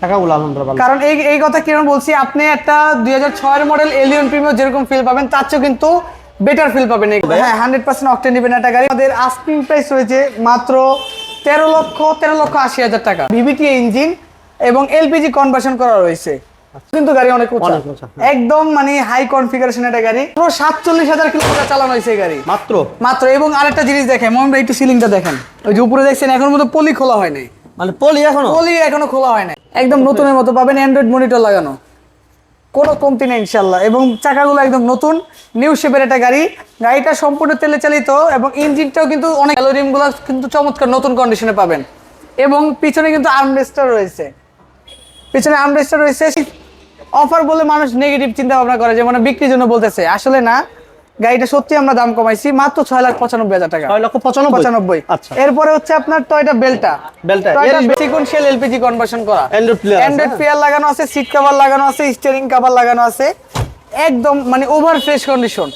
চাকাগুলো আলহামদুলিল্লাহ কারণ এই এই কথা কীরকম বলছি আপনি একটা দুই হাজার ছয়ের মডেল এলিয়ন প্রিমিয়ার যেরকম ফিল পাবেন তার চেয়েও কিন্তু বেটার ফিল পাবেন হ্যাঁ হান্ড্রেড পার্সেন্ট অক্টেন নেবেন একটা গাড়ি। আমাদের আস্কিং প্রাইস রয়েছে মাত্র তেরো লক্ষ তেরো লক্ষ আশি হাজার টাকা। ভিভিটি ইঞ্জিন এবং এলপিজি কনভার্সন করা রয়েছে। কিন্তু গাড়ি অনেক উঁচা। হ্যাঁ। একদম মানে হাই কনফিগারেশন একটা গাড়ি। পুরো সাতচল্লিশ হাজার কিলোমিটার চালানো হয়েছে গাড়ি। মাত্র? মাত্র। এবং আরেকটা জিনিস দেখেন ভাই একটু সিলিংটা দেখেন। ওই যে উপরে দেখছেন এখন মতো পলি খোলা হয় নাই। মানে পলি এখনও? পলি এখনও খোলা হয় নাই। একদম নতুনের মতো পাবেন অ্যান্ড্রয়েড মনিটর লাগানো। কোনো কমতি নেই ইনশাল্লাহ এবং চাকাগুলো একদম নতুন নিউ শেপের একটা গাড়ি। গাড়িটা সম্পূর্ণ তেলে চালিত এবং ইঞ্জিনটাও কিন্তু অনেক অ্যালোরিমগুলো কিন্তু চমৎকার নতুন কন্ডিশনে পাবেন। এবং পিছনে কিন্তু আর্মরেস্টার রয়েছে। পিছনে আর্মরেস্টার রয়েছে। অফার বলে মানুষ নেগেটিভ চিন্তা ভাবনা করে যে মানে বিক্রির জন্য বলতেছে। আসলে না গাড়িটা সত্যি আমরা দাম কমাইছি মাত্র ছয় লাখ পঁচানব্বই হাজার টাকা। ছয় লক্ষ পঁচানব্বই? পঁচানব্বই। আচ্ছা। এরপরে হচ্ছে আপনার Toyota Belta Belta, sequential LPG conversion করা। Android player আছে, অ্যান্ড্রয়েড। প্লেয়ার লাগানো আছে সিট কভার লাগানো আছে স্টিয়ারিং কভার লাগানো আছে। একদম মানে ওভার ফ্রেশ কন্ডিশন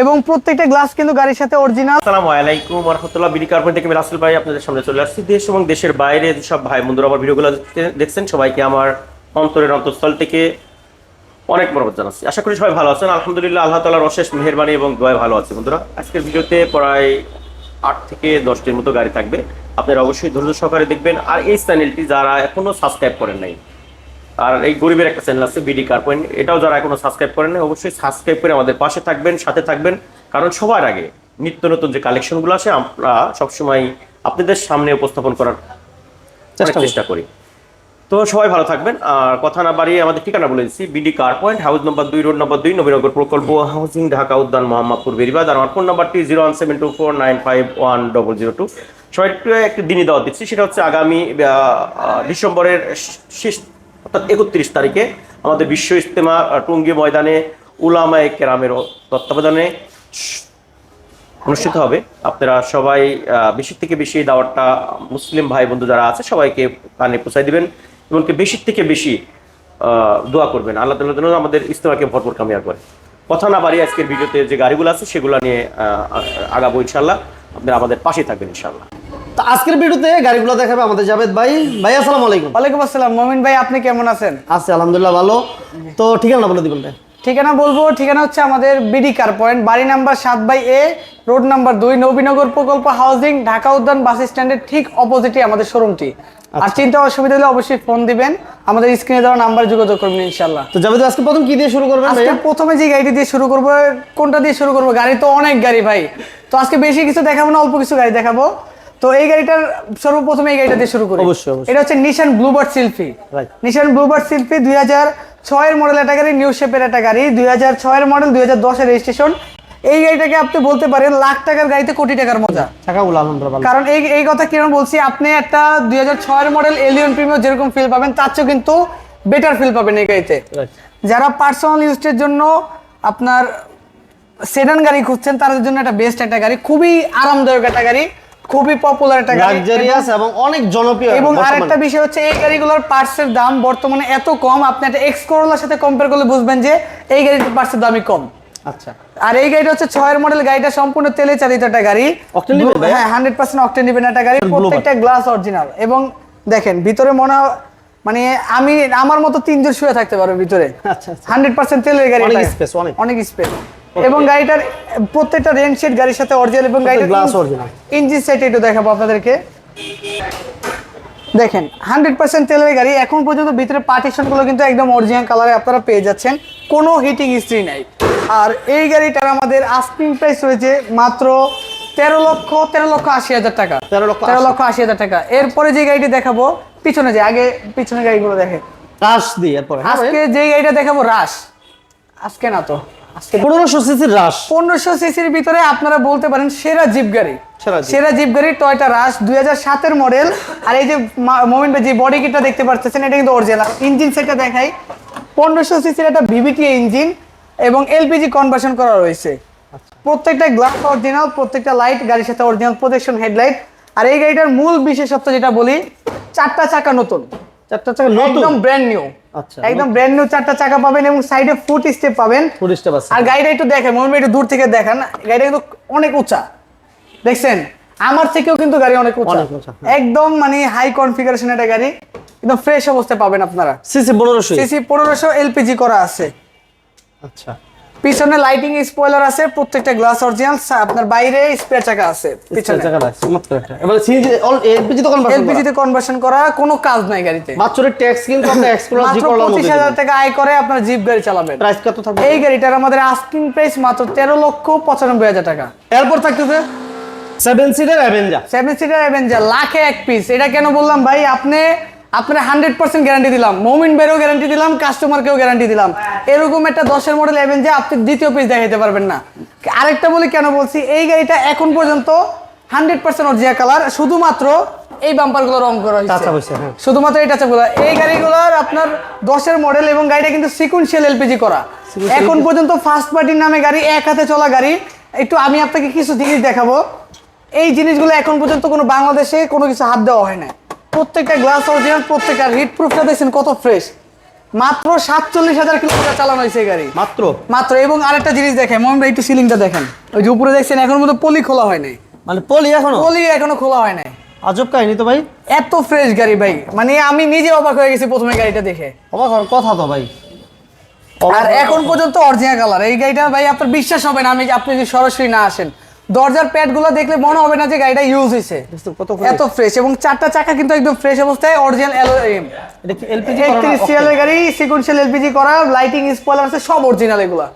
এবং প্রত্যেকটা গ্লাস কিন্তু গাড়ির সাথে অরিজিনাল আসসালামু আলাইকুম রহমতুল্লাহ বিডি কার্পেট থেকে রাসেল ভাই আপনাদের সামনে চলে আসছি। দেশ এবং দেশের বাইরে সব ভাই বন্ধুরা আমার ভিডিওগুলো দেখছেন সবাইকে আমার অন্তরের অন্তঃস্থল থেকে অনেক মরবত জানাচ্ছি আশা করি সবাই ভালো আছেন। আলহামদুলিল্লাহ আল্লাহ তালার অশেষ মেহরবানি এবং দোয়া ভালো আছে বন্ধুরা। আজকের ভিডিওতে প্রায় আট থেকে দশটির মতো গাড়ি থাকবে। আপনারা অবশ্যই ধৈর্য সহকারে দেখবেন। আর এই চ্যানেলটি যারা এখনও সাবস্ক্রাইব করেন নাই আর এই গরিবের একটা চ্যানেল আছে বিডি কার পয়েন্ট এটাও যারা এখনও সাবস্ক্রাইব করেন নাই, অবশ্যই সাবস্ক্রাইব করে আমাদের পাশে থাকবেন সাথে থাকবেন। কারণ সবার আগে নিত্য নতুন যে কালেকশনগুলো আছে আমরা সবসময় আপনাদের সামনে উপস্থাপন করার চেষ্টা করি। তো সবাই ভালো থাকবেন। আর কথা না বাড়িয়ে আমাদের ঠিকানা বলে দিচ্ছি, BD car point, house number দুই, রোড নম্বর দুই, নবীনগর প্রকল্প হাউসিং, ঢাকা, উদ্যান, মোহাম্মদপুর, বেরিবাদ। আর আমার ফোন নাম্বারটি zero one seven two four nine five one double zero two. সবাই একটু দিনই দেওয়া দিচ্ছি, সেটা হচ্ছে আগামী ডিসেম্বরের শেষ, অর্থাৎ একত্রিশ তারিখে আমাদের বিশ্ব ইজতেমা টুঙ্গি ময়দানে উলামায়ে কেরামের তত্ত্বাবধানে অনুষ্ঠিত হবে। আপনারা সবাই বেশি থেকে বেশি দাওয়াতটা মুসলিম ভাই বন্ধু যারা আছে, সবাইকে কানে পৌঁছাই দিবেন। এমনকি বেশির থেকে বেশি দোয়া করবেন। আল্লাহ তাল্লাহ যেন আমাদের ইস্তেমাকে ভরপুর কামিয়া করে। কথা না বাড়িয়ে আজকের ভিডিওতে যে গাড়িগুলো আছে সেগুলো নিয়ে আহ, আগাবো ইনশাল্লাহ আপনি আমাদের পাশে থাকবেন ইনশাল্লাহ তো আজকের ভিডিওতে গাড়িগুলো দেখাবে আমাদের জাভেদ ভাই। ভাই আসসালামু আলাইকুম। ওয়ালাইকুম আসসালাম। মমিন ভাই আপনি কেমন আছেন? আছে আলহামদুলিল্লাহ ভালো। তো ঠিকানা বলে দিবেন ভাই। ঠিকানা বলব ঠিকানা হচ্ছে আমাদের বিডি কার পয়েন্ট বাড়ি নাম্বার সাত বাই এ রোড নাম্বার দুই নবীনগর প্রকল্প হাউজিং ঢাকা উদ্যান বাস স্ট্যান্ডের ঠিক অপোজিটে আমাদের শোরুমটি আর চিন্তা অসুবিধা হলে অবশ্যই ফোন দিবেন। আমাদের স্ক্রিনে দেওয়া নাম্বার যোগাযোগ করবেন ইনশাল্লাহ তো ভাই, আজকে প্রথম কি দিয়ে শুরু করবেন আজকে প্রথমে যে গাড়িটি দিয়ে শুরু করব কোনটা দিয়ে শুরু করব? গাড়ি তো অনেক গাড়ি ভাই। তো আজকে বেশি কিছু দেখাবো না অল্প কিছু গাড়ি দেখাবো। তো এই গাড়িটার সর্বপ্রথমে এই গাড়িটা দিয়ে শুরু করি। অবশ্যই। এটা হচ্ছে Nissan Bluebird Sylphy Right. Nissan Bluebird Sylphy দুই হাজার ছয়ের মডেল একটা গাড়ি নিউ শেপের একটা গাড়ি দুই হাজার ছয়ের মডেল দুই হাজার দশের রেজিস্ট্রেশন এই গাড়িটাকে আপনি বলতে পারেন লাখ টাকার গাড়িতে কোটি টাকার মজা। কারণ এই এই কথা কীরকম বলছি আপনি একটা দুই হাজার ছয়ের মডেল এলিয়ন প্রিমিয়ার যেরকম ফিল পাবেন তার চেয়েও কিন্তু বেটার ফিল পাবেন এই গাড়িতে। যারা পার্সোনাল ইউজের জন্য আপনার সেডান গাড়ি খুঁজছেন তাদের জন্য একটা বেস্ট একটা গাড়ি খুবই আরামদায়ক একটা গাড়ি। খুবই পপুলার একটা গাড়ি লাক্সারিয়াস এবং অনেক জনপ্রিয় এবং আরেকটা বিষয় হচ্ছে এই গাড়িগুলোর পার্টসের দাম বর্তমানে এত কম আপনি একটা এক্স করোলার সাথে কম্পেয়ার করলে বুঝবেন যে এই গাড়ির পার্টসের দামই কম। আচ্ছা। আর এই গাড়িটা হচ্ছে ছয়ের মডেল গাড়িটা সম্পূর্ণ তেলে চালিত একটা গাড়ি? হ্যাঁ হান্ড্রেড পার্সেন্ট অক্টেন নিবেন একটা গাড়ি। প্রত্যেকটা গ্লাস অরিজিনাল এবং দেখেন ভিতরে মনে হয় মানে আমি আমার মতো তিনজন শুয়ে থাকতে পারবে ভিতরে। আচ্ছা, আচ্ছা। হান্ড্রেড পার্সেন্ট তেলের গাড়ি অনেক স্পেস। অনেক। স্পেস এবং গাড়িটার প্রত্যেকটা রেন শেড গাড়ির সাথে অরিজিনাল এবং গাড়িটার glass original। ইঞ্জিন সেট একটু দেখাবো আপনাদেরকে। দেখেন হান্ড্রেড পার্সেন্ট তেলের গাড়ি এখন পর্যন্ত ভিতরে পার্টিশনগুলো কিন্তু একদম অরিজিনাল কালারে আপনারা পেয়ে যাচ্ছেন। কোনো হিটিং হিস্ট্রি নাই। আর এই গাড়িটার আমাদের আস্কিং প্রাইস রয়েছে মাত্র তেরো লক্ষ তেরো লক্ষ আশি হাজার টাকা। 13 লক্ষ তেরো লক্ষ আশি হাজার টাকা। এরপরে যে গাড়িটি দেখাবো পিছনে যে আগে পিছনে গাড়িগুলো দেখে রাশ দিয়ে এরপরে। আজকে যে গাড়িটা দেখাবো রাশ আজকে না তো। পনেরোশো সিসির রাশ। পনেরোশো সিসির ভিতরে আপনারা বলতে পারেন সেরা জিপ গাড়ি। সেরা জিপ। গাড়ি টয়টা রাশ দুই হাজার সাতের মডেল আর এই যে মোমেন্ট যে বডি কিটটা দেখতে পাচ্ছেন এটা কিন্তু অরিজিনাল ইঞ্জিন সেটটা দেখাই। পনেরোশো সিসির একটা ভিভিটি ইঞ্জিন এবং এলপিজি কনভার্সন করা রয়েছে। প্রত্যেকটা গ্লাস অরিজিনাল প্রত্যেকটা লাইট গাড়ির সাথে অরিজিনাল প্রজেকশন হেডলাইট আর এই গাড়িটার মূল বিশেষত্ব যেটা বলি চারটা চাকা নতুন। চারটা চাকা নতুন? একদম ব্র্যান্ড নিউ আচ্ছা, একদম ব্র্যান্ড নিউ চারটা চাকা পাবেন এবং সাইডে ফুট স্টেপ পাবেন। ফুট স্টেপ আছে। আর গাড়িটা একটু দেখেন মনে একটু দূর থেকে দেখেন গাড়িটা কিন্তু অনেক উঁচা। দেখছেন? আমার থেকেও কিন্তু গাড়ি অনেক উঁচা। অনেক উঁচা, হ্যাঁ। একদম মানে হাই কনফিগারেশন একটা গাড়ি একদম ফ্রেশ অবস্থায় পাবেন আপনারা। সিসি পনেরোশো সিসি পনেরোশো এলপিজি করা আছে। আচ্ছা। পিছনে লাইটিং স্পয়লার আছে প্রত্যেকটা গ্লাস অরিজিনাল আপনার বাইরে স্পেয়ার চাকা আছে পিছনে। জায়গাটা চমৎকার একটা। এবার সিএনজি এলপিজি তো কনভার্সন এলপিজি তে কনভার্সন করা কোনো কাজ নাই গাড়িতে। বাচ্চাদের ট্যাক্স কিন্তু আপনি এক্সপ্লোর জি করলাম পঁচিশ হাজার টাকা আয় করে আপনার জিপ গাড়ি চালাবেন। প্রাইস কত থাকবে? এই গাড়িটার আমাদের আস্কিং প্রাইস মাত্র তেরো লক্ষ পঁচানব্বই হাজার টাকা। এরপর থাকতেছে? Seven seater Avenger seven seater Avenger লাখে এক পিস এটা কেন বললাম ভাই? আপনি আপনার হান্ড্রেড পার্সেন্ট গ্যারান্টি দিলাম। মমিন বেরও গ্যারান্টি দিলাম কাস্টমারকেও গ্যারান্টি দিলাম। এরকম একটা দশের মডেল অ্যাভেঞ্জার আপনি দ্বিতীয় পিস দেখাতে পারবেন না। আরেকটা বলি কেন বলছি এই গাড়িটা এখন পর্যন্ত হান্ড্রেড পার্সেন্ট অরিজিনাল কালার শুধুমাত্র এই বাম্পারগুলো রং করা হয়েছে। হ্যাঁ। শুধুমাত্র এই টাচাগুলো এই গাড়িগুলোর আপনার দশের মডেল এবং গাড়িটা কিন্তু সিকুয়েন্সিয়াল এলপিজি করা। এখন পর্যন্ত ফার্স্ট পার্টির নামে গাড়ি এক হাতে চলা গাড়ি। একটু আমি আপনাকে কিছু জিনিস দেখাবো। এই জিনিসগুলো এখন পর্যন্ত কোনো বাংলাদেশে কোনো কিছু হাত দেওয়া হয় না প্রত্যেকটা গ্লাস অরিজিনাল প্রত্যেকটা হিট প্রুফটা দেখছেন কত ফ্রেশ মাত্র সাতচল্লিশ হাজার কিলোমিটার চালানো হয়েছে গাড়ি। মাত্র? মাত্র এবং আরেকটা জিনিস দেখেন মোহাম্মদ একটু সিলিংটা দেখেন। ওই যে উপরে দেখছেন এখন মতো পলি খোলা হয় নাই। মানে পলি এখনও পলি এখনও খোলা হয় নাই। আজব কাহিনী তো ভাই। এত ফ্রেশ গাড়ি ভাই। মানে আমি নিজে অবাক হয়ে গেছি প্রথমে গাড়িটা দেখে। অবাক হওয়ার কথা তো ভাই। আর এখন পর্যন্ত অরিজিনাল কালার এই গাড়িটা ভাই আপনার বিশ্বাস হবে না আমি আপনি যদি সরাসরি না আসেন দরজার প্যাডগুলো দেখলে মনে হবে না যে গাড়িটা ইউজ হয়েছে। এত ফ্রেশ এবং চারটা চাকা কিন্তু একদম ফ্রেশ অবস্থায় অরিজিনাল কি এলপিজি একত্রিশ সিএলের গাড়ি সিকুয়েন্সিয়াল এলপিজি করা লাইটিং স্পয়লার আছে সব অরিজিনাল এগুলা।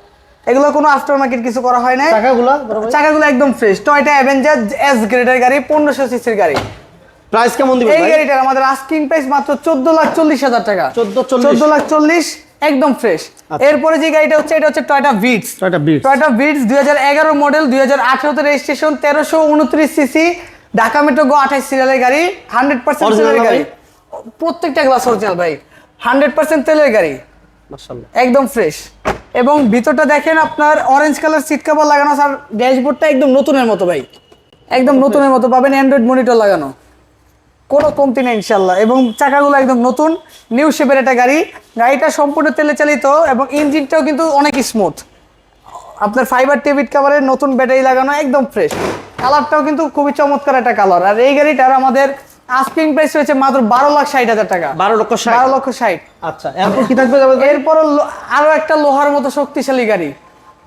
এগুলো কোনো আফটার মার্কেট কিছু করা হয় না টাকাগুলো বড় চাকাগুলো একদম ফ্রেশ টয়টা অ্যাভেঞ্জার এস গ্রেডের গাড়ি পনেরোশো সিসির গাড়ি। প্রাইস কেমন দিবেন এই গাড়িটার আমাদের আস্কিং প্রাইস মাত্র চোদ্দ লাখ চল্লিশ হাজার টাকা। 14 চোদ্দ লাখ চল্লিশ। একদম ফ্রেশ এরপরে যে গাড়িটা হচ্ছে এটা হচ্ছে টয়টা ভিটস টয়টা বিট টয়টা ভিটস দুই হাজার এগারো মডেল দুই হাজার আঠারোতে রেজিস্ট্রেশন তেরোশো উনত্রিশ সিসি ঢাকা মেট্রো গো আঠাশ সিরিয়ালের গাড়ি হান্ড্রেড পার্সেন্ট Original তেলের গাড়ি। প্রত্যেকটা গ্লাস অরিজিনাল ভাই। হান্ড্রেড পার্সেন্ট তেলের গাড়ি। মাশাআল্লাহ। একদম ফ্রেশ এবং ভিতরটা দেখেন আপনার অরেঞ্জ কালার সিট কভার লাগানো স্যার ড্যাশবোর্ডটা একদম নতুনের মতো ভাই। একদম নতুনের মতো পাবেন অ্যান্ড্রয়েড মনিটর লাগানো। কোনো কমতি নেই ইনশাল্লাহ এবং চাকাগুলো একদম নতুন নিউ শেপের একটা গাড়ি। গাড়িটা সম্পূর্ণ তেলে চালিত এবং ইঞ্জিনটাও কিন্তু অনেক স্মুথ আপনার ফাইবার টেবিট কাভারের নতুন ব্যাটারি লাগানো একদম ফ্রেশ কালারটাও কিন্তু খুবই চমৎকার একটা কালার আর এই গাড়িটার আমাদের আস্কিং প্রাইস হয়েছে মাত্র বারো লাখ ষাট হাজার টাকা। বারো লক্ষ বারো লক্ষ ষাট। আচ্ছা এরপর কি থাকবে এরপরও আরও একটা লোহার মতো শক্তিশালী গাড়ি।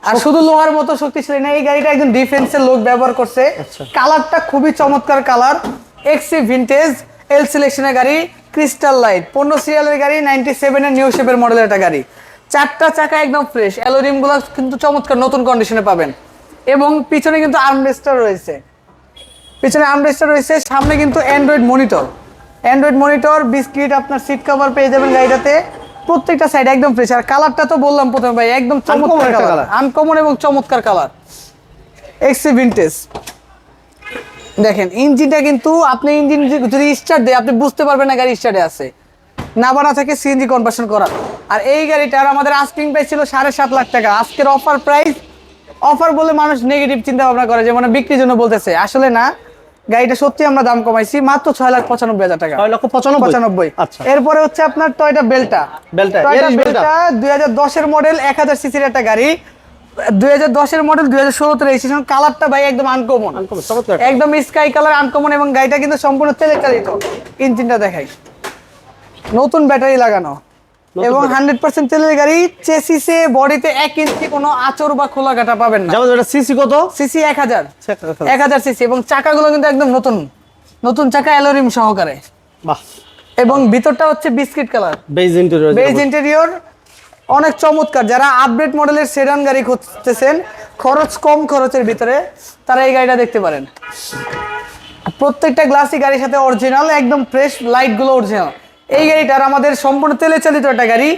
আর শুধু লোহার মতো শক্তিশালী না এই গাড়িটা একজন ডিফেন্সের লোক ব্যবহার করছে। আচ্ছা। কালারটা খুবই চমৎকার কালার এক্সি ভিন্টেজ এল সিলেকশনের গাড়ি ক্রিস্টাল লাইট পনেরো সিরিয়ালের গাড়ি নাইনটি সেভেনের নিউ শেপের মডেলের একটা গাড়ি। চারটা চাকা একদম ফ্রেশ অ্যালোরিমগুলো কিন্তু চমৎকার নতুন কন্ডিশনে পাবেন। এবং পিছনে কিন্তু আর্মরেস্টার রয়েছে। পিছনে আর্মরেস্টার রয়েছে সামনে কিন্তু Android monitor Android monitor biscuit আপনার সিট কভার পেয়ে যাবেন গাড়িটাতে। প্রত্যেকটা সাইড একদম ফ্রেশ আর কালারটা তো বললাম প্রথমে ভাই একদম চমৎকার কালার। আনকমন এবং চমৎকার কালার এক্সি ভিন্টেজ দেখেন ইঞ্জিনটা কিন্তু আপনি ইঞ্জিন যদি স্টার্ট দেয় আপনি বুঝতে পারবেন না গাড়ি স্টার্টে আছে। নাবানা থেকে সিএনজি কনভার্সন করা। আর এই গাড়িটার আমাদের আস্কিং প্রাইস ছিল সাড়ে সাত লাখ টাকা। আজকের অফার প্রাইস অফার বলে মানুষ নেগেটিভ চিন্তা ভাবনা করে যে মানে বিক্রির জন্য বলতেছে। আসলে না গাড়িটা সত্যি আমরা দাম কমাইছি মাত্র ছয় লাখ পঁচানব্বই হাজার টাকা। ছয় লক্ষ পঁচানব্বই? পঁচানব্বই। আচ্ছা। এরপরে হচ্ছে আপনার টয়টা বেলটা বেলটা, টয়টা বেলটা। বেলটা দুই হাজার দশের মডেল এক হাজার সিসির একটা গাড়ি। দুই হাজার দশের মডেল দুই হাজার ষোলোতে রেজিস্ট্রেশন কালারটা ভাই একদম আনকমন একদম স্কাই কালার আনকমন এবং গাড়িটা কিন্তু সম্পূর্ণ তেলে চালিত ইঞ্জিনটা দেখাই। নতুন ব্যাটারি লাগানো। এবং হান্ড্রেড পার্সেন্ট তেলের গাড়ি চেসিসে বডিতে এক ইঞ্চি কোনো আচর বা খোলা কাটা পাবেন না। এটা সিসি কত? সিসি এক হাজার। এক হাজার। এক হাজার সিসি এবং চাকাগুলো কিন্তু একদম নতুন। নতুন চাকা অ্যালোরিম সহকারে। বাহ। এবং ভিতরটা হচ্ছে biscuit colour beige interior beige interior অনেক চমৎকার। যারা আপডেট মডেলের সেডান গাড়ি খুঁজতেছেন খরচ কম খরচের ভিতরে তারা এই গাড়িটা দেখতে পারেন। প্রত্যেকটা গ্লাসই গাড়ির সাথে অরিজিনাল একদম ফ্রেশ লাইটগুলো অরিজিনাল এই গাড়িটার আমাদের সম্পূর্ণ তেলে চালিত একটা গাড়ি।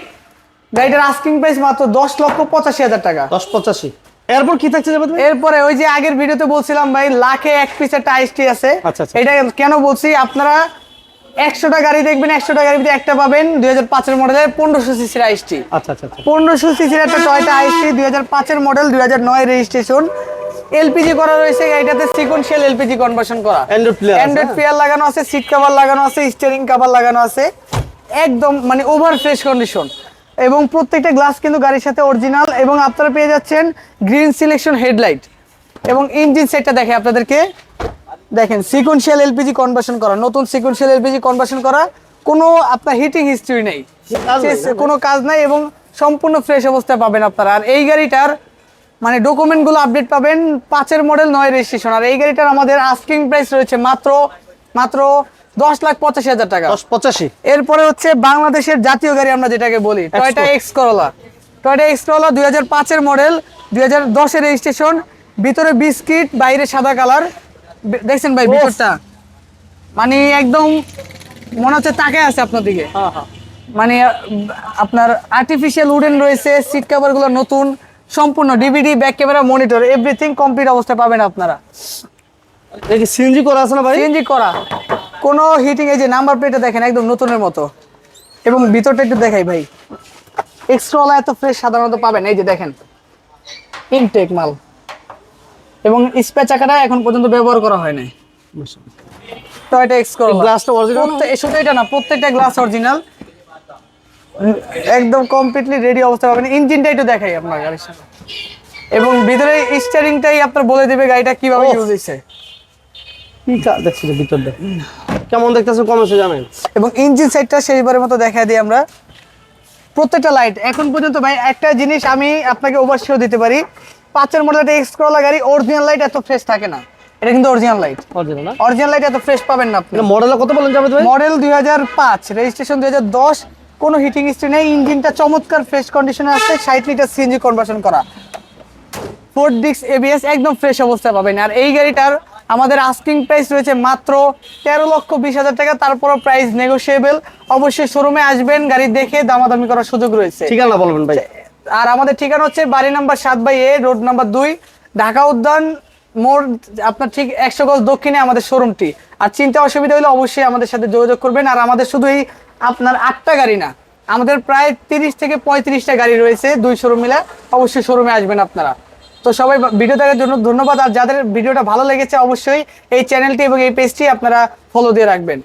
গাড়িটার আস্কিং প্রাইস মাত্র দশ লক্ষ পঁচাশি হাজার টাকা। দশ পঁচাশি। এরপর কি থাকছে যাবে এরপরে ওই যে আগের ভিডিওতে বলছিলাম ভাই লাখে এক পিস একটা আইসটি আছে। আচ্ছা, আচ্ছা। এটা কেন বলছি? আপনারা একশোটা গাড়ি দেখবেন একশোটা গাড়ির ভিতরে একটা পাবেন দুই হাজার পাঁচের মডেলের পনেরোশো সিসির আইসটি আচ্ছা আচ্ছা আচ্ছা। পনেরোশো সিসির একটা টয়টা আইসটি দুই হাজার পাঁচের মডেল দুই হাজার নয় রেজিস্ট্রেশন এলপিজি করা রয়েছে গাড়িটাতে সিকোয়েন্সিয়াল এলপিজি কনভার্সন করা। অ্যান্ড্রয়েড? প্লেয়ার লাগানো আছে সিট কভার লাগানো আছে স্টিয়ারিং কভার লাগানো আছে। একদম মানে ওভার ফ্রেশ কন্ডিশন এবং প্রত্যেকটা গ্লাস কিন্তু গাড়ির সাথে অরিজিনাল এবং আপনারা পেয়ে যাচ্ছেন গ্রিন সিলেকশন হেডলাইট এবং ইঞ্জিন সেটটা দেখে আপনাদেরকে দেখেন সিকোয়েন্সিয়াল এলপিজি কনভার্সন করা নতুন সিকোয়েন্সিয়াল এলপিজি কনভার্সন করা কোনো আপনার হিটিং হিস্ট্রি নেই। কোনো কাজ নাই এবং সম্পূর্ণ ফ্রেশ অবস্থায় পাবেন আপনারা। আর এই গাড়িটার মানে ডকুমেন্টগুলো আপডেট পাবেন পাঁচের মডেল নয় রেজিস্ট্রেশন আর এই গাড়িটার আমাদের আস্কিং প্রাইস রয়েছে মাত্র মাত্র দশ লাখ পঁচাশি হাজার টাকা। পঁচাশি। এরপরে হচ্ছে বাংলাদেশের জাতীয় গাড়ি আমরা যেটাকে বলি Toyota X Corolla Toyota X Corolla দুই হাজার পাঁচের মডেল দুই হাজার দশের রেজিস্ট্রেশন ভিতরে বিস্কিট বাইরে সাদা কালার দেখছেন ভাই ভিতরটা? মানে একদম মনে হচ্ছে তাকে আছে আপনার দিকে। হ্যাঁ হ্যাঁ। মানে আপনার আর্টিফিশিয়াল উডেন রয়েছে সিট কভারগুলো নতুন সম্পূর্ণ DVD back camera monitor everything complete অবস্থায় পাবেন আপনারা। দেখি সিএনজি করা আছে না ভাই? সিএনজি করা। কোনো হিটিং এই যে নাম্বার প্লেটে দেখেন একদম নতুনের মতো। এবং ভিতরটা একটু দেখাই ভাই। এক্সট্রা এত ফ্রেশ সাধারণত পাবেন এই যে দেখেন। ইনটেক মাল। এবং স্পেয়ার চাকাটা এখন পর্যন্ত ব্যবহার করা হয় নাই। তো এটা এক্স করলা গ্লাসটা অরিজিনাল শুধু এটা না প্রত্যেকটা গ্লাস অরিজিনাল একদম কমপ্লিটলি রেডি অবস্থা পাবেন। ইঞ্জিনটা একটু দেখাই আপনার গাড়ির সাথে। এবং ভিতরে স্টিয়ারিংটাই আপনার বলে দিবে গাড়িটা কীভাবে। ইউজ হয়েছে। কি কাজ দেখছি ভিতর দেখ। কেমন দেখতেছে কমেছে জানেন এবং ইঞ্জিন সাইডটা সেইবারের মতো দেখা দিই আমরা। প্রত্যেকটা লাইট এখন পর্যন্ত ভাই একটা জিনিস আমি আপনাকে অবশ্যই দিতে পারি। পাঁচের মডেল একটা এক্স করলা গাড়ি অরিজিনাল লাইট এত ফ্রেশ থাকে না। এটা কিন্তু অরিজিনাল লাইট অরিজিনাল না? অরিজিনাল লাইট এত ফ্রেশ পাবেন না আপনি। মডেলে কত বলেন যাবে ভাই মডেল দুই হাজার পাঁচ রেজিস্ট্রেশন দুই হাজার দশ কোনো হিটিং হিস্ট্রি নেই ইঞ্জিনটা চমৎকার ফ্রেশ কন্ডিশনে আছে ষাট লিটার সিএনজি কনভার্সন করা। ফোর ডিক্স এবিএস একদম ফ্রেশ অবস্থায় পাবেন। আর এই গাড়িটার আমাদের আস্কিং প্রাইস রয়েছে মাত্র তেরো লক্ষ বিশ হাজার টাকা তারপরও প্রাইস নেগোসিয়েবল অবশ্যই শোরুমে আসবেন গাড়ি দেখে দামাদামি করার সুযোগ রয়েছে। ঠিকানা বলবেন ভাই। আর আমাদের ঠিকানা হচ্ছে বাড়ি নাম্বার সাত বাই এ, রোড নাম্বার দুই, ঢাকা উদ্যান মোড়, আপনার ঠিক একশো গজ দক্ষিণে আমাদের শোরুমটি। আর চিন্তা অসুবিধা হলে অবশ্যই আমাদের সাথে যোগাযোগ করবেন। আর আমাদের শুধু এই আপনার আটটা গাড়ি না, আমাদের প্রায় তিরিশ থেকে পঁয়ত্রিশটা গাড়ি রয়েছে দুই শোরুম মিলে। অবশ্যই শোরুমে আসবেন আপনারা। তো সবাই ভিডিও দেখার জন্য ধন্যবাদ। আর যাদের ভিডিওটা ভালো লেগেছে, অবশ্যই এই চ্যানেলটি এবং এই পেজটি আপনারা ফলো দিয়ে রাখবেন।